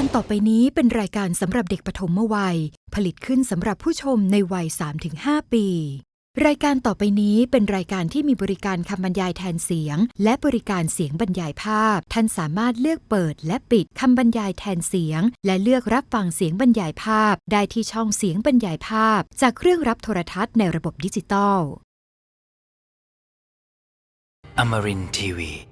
การต่อไปนี้เป็นรายการสำหรับเด็กปฐมวัย ผลิตขึ้นสำหรับผู้ชมในวัย 3-5 ปี รายการต่อไปนี้เป็นรายการที่มีบริการคำบรรยายแทนเสียง และบริการเสียงบรรยายภาพ ท่านสามารถเลือกเปิดและปิดคำบรรยายแทนเสียง และเลือกรับฟังเสียงบรรยายภาพ ได้ที่ช่องเสียงบรรยายภาพ จากเครื่องรับโทรทัศน์ในระบบดิจิตอล Amarin Tiwi.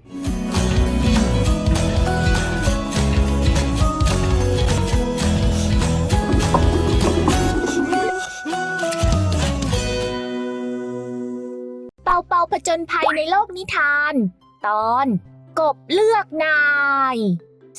เปาเปาผจญภัยในโลกนิทาน ตอน กบเลือกนาย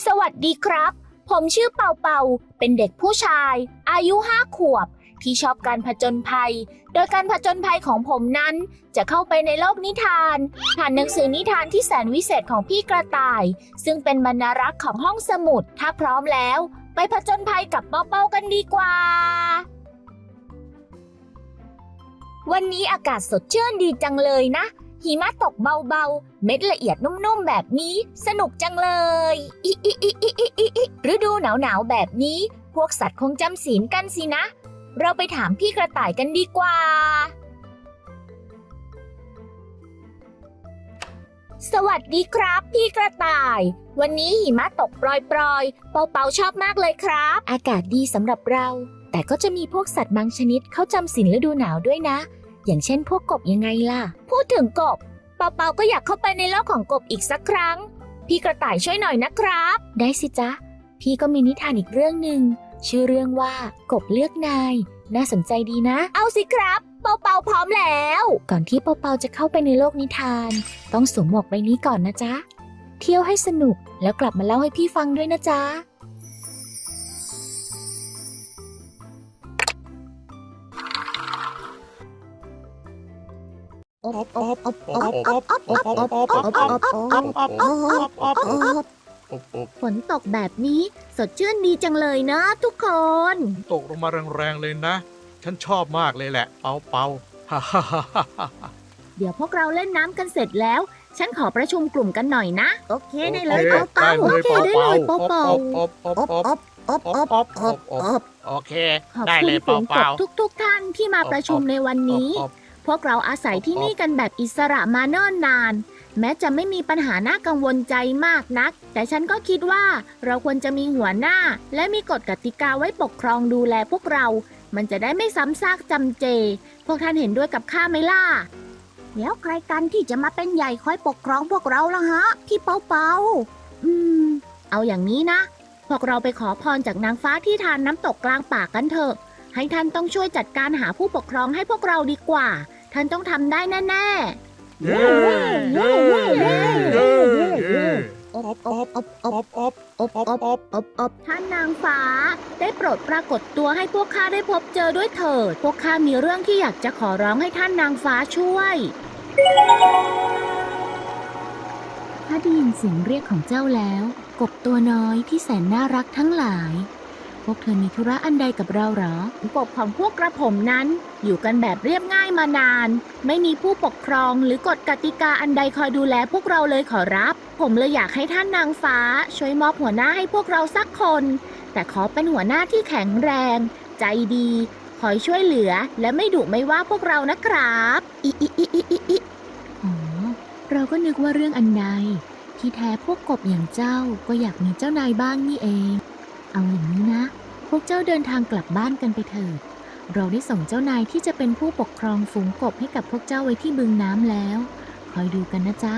สวัสดีครับ ผมชื่อเปาเปาเป็นเด็กผู้ชาย อายุห้าขวบ ที่ชอบการผจญภัย โดยการผจญภัยของผมนั้น จะเข้าไปในโลกนิทาน ผ่านหนังสือนิทานที่แสนวิเศษของพี่กระต่าย ซึ่งเป็นบรรณารักษ์ของห้องสมุดถ้าพร้อมแล้ว ไปผจญภัยกับเปาเปากันดีกว่า วันนี้อากาศสดชื่นดีจังเลยนะ หิมะตกเบาๆ เม็ดละเอียดนุ่มๆ แบบนี้ สนุกจังเลยอิอิอิอิอิอิอิฤดูหนาวๆ แบบนี้ พวกสัตว์คงจำศีลกันสินะ เราไปถามพี่กระต่ายกันดีกว่า สวัสดีครับ พี่กระต่าย วันนี้หิมะตกปรอยๆ เปาๆ ชอบมากเลยครับ อากาศดีสำหรับเราแต่ก็จะมีพวกสัตว์บางชนิดเขาจำศีลฤดูหนาวด้วยนะ อย่างเช่นพวกกบยังไงล่ะ พูดถึงกบ เปาเปาก็อยากเข้าไปในโลกของกบอีกสักครั้ง พี่กระต่ายช่วยหน่อยนะครับ ได้สิจ๊ะ พี่ก็มีนิทานอีกเรื่องหนึ่งชื่อเรื่องว่ากบเลือกนาย น่าสนใจดีนะ เอาสิครับ เปาเปาพร้อมแล้ว ก่อนที่เปาเปาจะเข้าไปในโลกนิทาน ต้องสวมหมวกใบนี้ก่อนนะจ๊ะ เที่ยวให้สนุกแล้วกลับมาเล่าให้พี่ฟังด้วยนะจ๊ะ ฝนตกแบบนี้สดชื่นดีจังเลยนะทุกคน ตกลงมาแรงๆเลยนะ ฉันชอบมากเลยแหละ เปาเปาฮ่าฮ่าฮ่าฮ่าฮ่าเดี๋ยวพวกเราเล่นน้ำกันเสร็จแล้ว ฉันขอประชุมกลุ่มกันหน่อยนะ โอเคได้เลยเปาคเปาโอเคได้เลยเปาเปาอบอบอบอบอบอบอบอบอบอบโอเค ขอบได้คุเลณยฝูเปางกเปา บทุกๆท่านที่มาประชุมในวันนี้ อบ พวกเราอาศัยที่นี่กันแบบอิสระมาเนิ่นนาน แม้จะไม่มีปัญหาน่ากังวลใจมากนัก แต่ฉันก็คิดว่าเราควรจะมีหัวหน้า และมีกฎกติกาไว้ปกครองดูแลพวกเรา มันจะได้ไม่ซ้ำซากจำเจ พวกท่านเห็นด้วยกับข้าไหมล่ะแล้วใครกันที่จะมาเป็นใหญ่คอยปกครองพวกเราล่ะฮะ พี่เปาเปาอืม เอาอย่างนี้นะ พวกเราไปขอพรจากนางฟ้าที่ทานน้ำตกกลางป่ากันเถอะ ให้ท่านต้องช่วยจัดการหาผู้ปกครองให้พวกเราดีกว่า ท่านต้องทำได้แน่เย้เย้เย้เย้เย้ๆอบอบอบอบอบอบอบอบ อบอบท่านนางฟ้า ได้โปรดปรากฏตัวให้พวกข้าได้พบเจอด้วยเถิด พวกข้ามีเรื่องที่อยากจะขอร้องให้ท่านนางฟ้าช่วยถ้าได้ยินเสียงเรียกของเจ้าแล้ว กบตัวน้อยที่แสนน่ารักทั้งหลาย วกเธอมีธุระอันใดกับเราหรอกบของพวกกระผมนั้น อยู่กันแบบเรียบง่ายมานาน ไม่มีผู้ปกครองหรือกฎกติกาอันใดคอยดูแลพวกเราเลยขอรับ ผมเลยอยากให้ท่านนางฟ้า ช่วยมอบหัวหน้าให้พวกเราสักคน แต่ขอเป็นหัวหน้าที่แข็งแรง ใจดี คอยช่วยเหลือ และไม่ดุไม่ว่าพวกเรานะครับอิอิอิอิอิอิอ๋อเราก็นึกว่าเรื่องอันใดที่แท้พวกกบอย่างเจ้าก็อยากมีเจ้านายบ้างนี่เอง เอาอย่างนี้นะ พวกเจ้าเดินทางกลับบ้านกันไปเถิด เราได้ส่งเจ้านายที่จะเป็นผู้ปกครองฝูงกบให้กับพวกเจ้าไว้ที่บึงน้ำแล้ว คอยดูกันนะจ๊ะ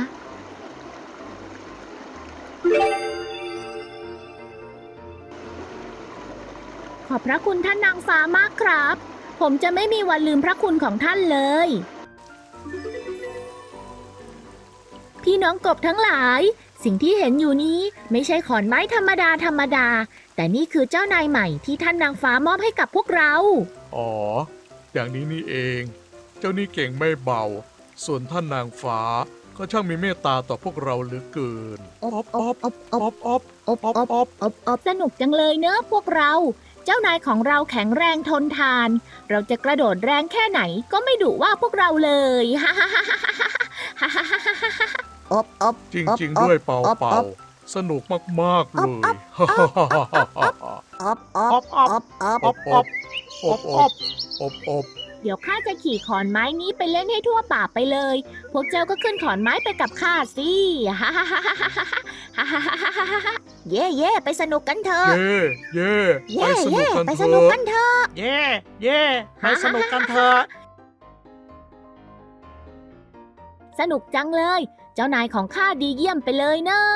ขอบพระคุณท่านนางฟ้ามากครับ ผมจะไม่มีวันลืมพระคุณของท่านเลย พี่น้องกบทั้งหลาย สิ่งที่เห็นอยู่นี้ไม่ใช่ขอนไม้ธรรมดาธรรมดา แต่นี่คือเจ้านายใหม่ที่ท่านนางฟ้ามอบให้กับพวกเรา อ๋อ อย่างนี้นี่เอง เจ้านี่เก่งไม่เบา ส่วนท่านนางฟ้าก็ช่างมีเมตตาต่อพวกเราเหลือเกินอบอบอบอบอบอบอบอบอบอบสนุกจังเลยเนอะพวกเรา เจ้านายของเราแข็งแรงทนทาน เราจะกระโดดแรงแค่ไหนก็ไม่ดุว่าพวกเราเลย อบอบจริงๆด้วยเปาเปาสนุกมากๆเลยอบอบอบอบอบอบอบอบอบอบอบเดี๋ยวข้าจะขี่ขอนไม้นี้ไปเล่นให้ทั่วป่าไปเลย พวกเจ้าก็ขึ้นขอนไม้ไปกับข้าสิเย่เย่ไปสนุกกันเถอะ เย่เย่ไปเย่สนุเย่กกันไปเถสนุกอะกันเถอะ เย่เย่ไปสนุกกันเถอะ สนุกจังเลยเจ้านายของข้าดีเยี่ยมไปเลยเนอะ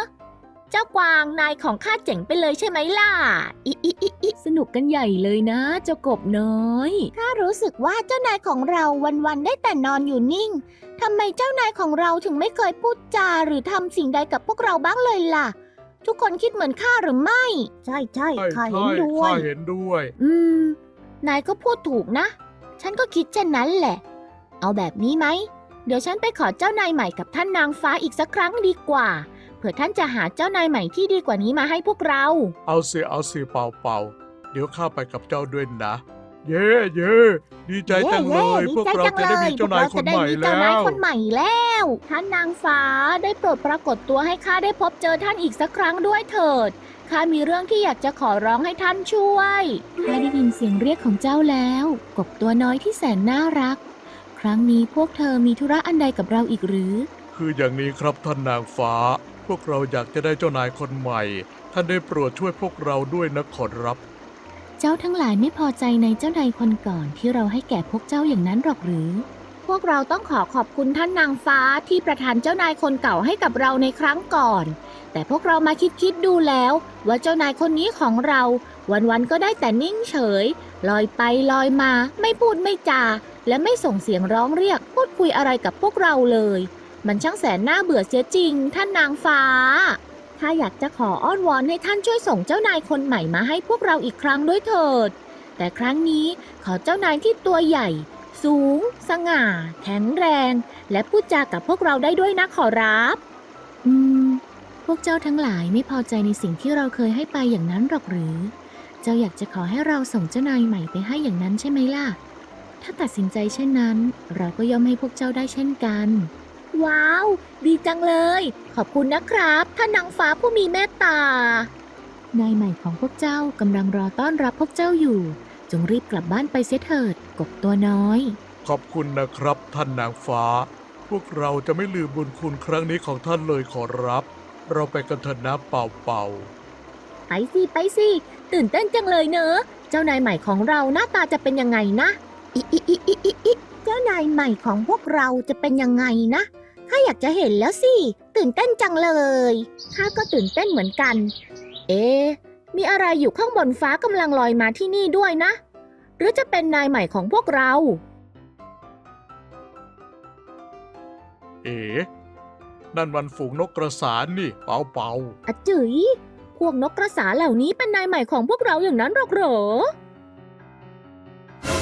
เจ้ากวางนายของข้าเจ๋งไปเลยใช่ไหมล่ะอิอิอิอิสนุกกันใหญ่เลยนะ เจ้ากบน้อยข้ารู้สึกว่าเจ้านายของเราวันๆได้แต่นอนอยู่นิ่งทำไมเจ้านายของเราถึงไม่เคยพูดจาหรือทำสิ่งใดกับพวกเราบ้างเลยล่ะ ทุกคนคิดเหมือนข้าหรือไม่ ใช่ใช่ใช่ข้าใช่เห็นด้วข้ายเห็นด้วย อืม นายก็พูดถูกนะ ฉันก็คิดเช่นนั้นแหละ เอาแบบนี้ไหม เดี๋ยวฉันไปขอเจ้านายใหม่กับท่านนางฟ้าอีกสักครั้งดีกว่า เผื่อท่านจะหาเจ้านายใหม่ที่ดีกว่านี้มาให้พวกเรา เอาสิเอาสิเป่าเป่าเดี๋ยวข้าไปกับเจ้าด้วยนะ เย่เย่ดีใจจังเลยดีพวกใจเราจังจะได้มีลยเจ้านายคนใหม่พวกเราจะได้มีเจ้าแล้นายวคนใหม่แล้ว ท่านนางฟ้าได้โปรดปรากฏตัวให้ข้าได้พบเจอท่านอีกสักครั้งด้วยเถิด ข้ามีเรื่องที่อยากจะขอร้องให้ท่านช่วย ข้าได้ยินเสียงเรียกของเจ้าแล้ว กบตัวน้อยที่แสนน่ารัก ครั้งนี้พวกเธอมีธุระอันใดกับเราอีกหรือ คืออย่างนี้ครับท่านนางฟ้า พวกเราอยากจะได้เจ้านายคนใหม่ ท่านได้โปรดช่วยพวกเราด้วยนะขอรับ เจ้าทั้งหลายไม่พอใจในเจ้านายคนก่อนที่เราให้แก่พวกเจ้าอย่างนั้นหรอกหรือ พวกเราต้องขอขอบคุณท่านนางฟ้าที่ประทานเจ้านายคนเก่าให้กับเราในครั้งก่อน แต่พวกเรามาคิดคิดๆดูแล้ว ว่าเจ้านายคนนี้ของเรา วันๆก็ได้แต่นิ่งเฉย ลอยไปลอยมา ไม่พูดไม่จา และไม่ส่งเสียงร้องเรียกพูดคุยอะไรกับพวกเราเลย มันช่างแสนน่าเบื่อเสียจริง ท่านนางฟ้า ถ้าอยากจะขออ้อนวอนให้ท่านช่วยส่งเจ้านายคนใหม่มาให้พวกเราอีกครั้งด้วยเถิด แต่ครั้งนี้ขอเจ้านายที่ตัวใหญ่ สูง สง่า แข็งแรง และพูดจากับพวกเราได้ด้วยนะขอรับ อืม พวกเจ้าทั้งหลายไม่พอใจในสิ่งที่เราเคยให้ไปอย่างนั้นหรอกหรือ เจ้าอยากจะขอให้เราส่งเจ้านายใหม่ไปให้อย่างนั้นใช่ไหมล่ะ ถ้าตัดสินใจเช่นนั้น เราก็ย่อมให้พวกเจ้าได้เช่นกัน ว้าว ดีจังเลย ขอบคุณนะครับ ท่านนางฟ้าผู้มีเมตตา นายใหม่ของพวกเจ้ากำลังรอต้อนรับพวกเจ้าอยู่ จงรีบกลับบ้านไปเสียเถิด กบตัวน้อย ขอบคุณนะครับ ท่านนางฟ้า พวกเราจะไม่ลืมบุญคุณครั้งนี้ของท่านเลยขอรับ เราไปกันเถอะนะเป่าเป่า ไปสิไปสิตื่นเต้นจังเลยเนอะ เจ้านายใหม่ของเราหน้าตาจะเป็นยังไงนะอิอิอิอิอิอิเจ้านายใหม่ของพวกเราจะเป็นยังไงนะข้าอยากจะเห็นแล้วสิ ตื่นเต้นจังเลยข้าก็ตื่นเต้นเหมือนกัน เอ๊ะมีอะไรอยู่ข้างบนฟ้ากำลังลอยมาที่นี่ด้วยนะ หรือจะเป็นนายใหม่ของพวกเรา เอ๋นั่นมันฝูงนกกระสานนี่เป่าเป่าอะจื๋ยพ วกนกกระสาเหล่านี้เป็นนายใหม่ของพวกเราอย่างนั้นหรอกเหรอ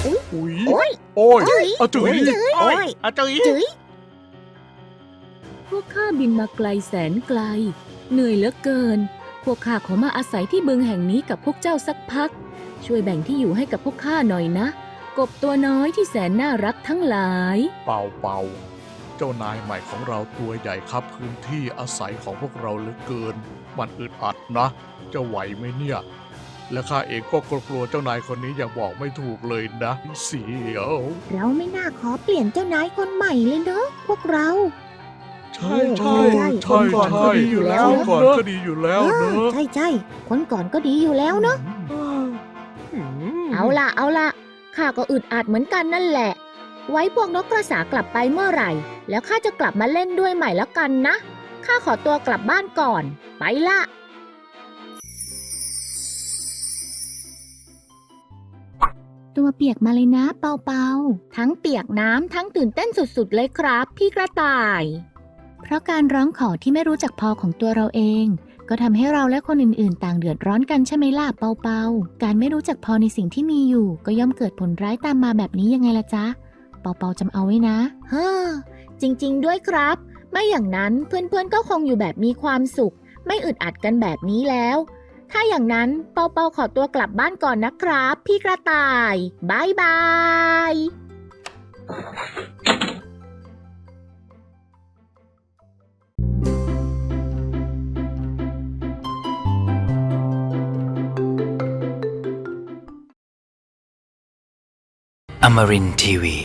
อุ้ยโอ๊ยโอ้ยจื๋ยอะจุ๋ยโอ้ยอาจุยจื๋ยพวกข้าบินมาไกลแสนไกล เหนื่อยเหลือเกิน พวกข้าขอมาอาศัยที่บึงแห่งนี้กับพวกเจ้าสักพัก ช่วยแบ่งที่อยู่ให้กับพวกข้าหน่อยนะ กบตัวน้อยที่แสนน่ารักทั้งหลาย เป่าเป่าเจ้านายใหม่ของเราตัวใหญ่ครับพื้นที่อาศัยของพวกเราเหลือเกิน มันอึดอัดนะ จะไหวไหมเนี่ย และข้าเองก็กลัวๆเจ้านายคนนี้อย่างบอกไม่ถูกเลยนะเสียวเราไม่น่าขอเปลี่ยนเจ้านายคนใหม่เลยเนอะพวกเรา ใช่ใช่ใช่ใช่คนก่อนก็ใช่ดีอยู่แล้วคนก่อนก็ดีอยู่แล้วเนอะใช่ใช่คนก่อนก็ดีอยู่แล้วเนอะเอาล่ะเอาล่ะข้าก็อึดอัดเหมือนกันนั่นแหละ ไว้พวกนกกระสากลับไปเมื่อไหร่ แล้วข้าจะกลับมาเล่นด้วยใหม่แล้วกันนะ ข้าขอตัวกลับบ้านก่อน ไปละ ตัวเปียกมาเลยนะเปาเปาทั้งเปียกน้ำทั้งตื่นเต้นสุดๆเลยครับ พี่กระต่าย เพราะการร้องขอที่ไม่รู้จักพอของตัวเราเอง ก็ทำให้เราและคนอื่นๆ ต่างเดือดร้อนกันใช่ไหมล่ะเปาเปาการไม่รู้จักพอในสิ่งที่มีอยู่ ก็ย่อมเกิดผลร้ายตามมาแบบนี้ยังไงล่ะจ๊ะเปาเปาจำเอาไว้นะ เฮ้อจริง ๆ ด้วยครับ ไม่อย่างนั้นเพื่อนๆก็คงอยู่แบบมีความสุข ไม่อึดอัดกันแบบนี้แล้ว ถ้าอย่างนั้นเปาๆขอตัวกลับบ้านก่อนนะครับ พี่กระต่ายบายบายอมรินทีวี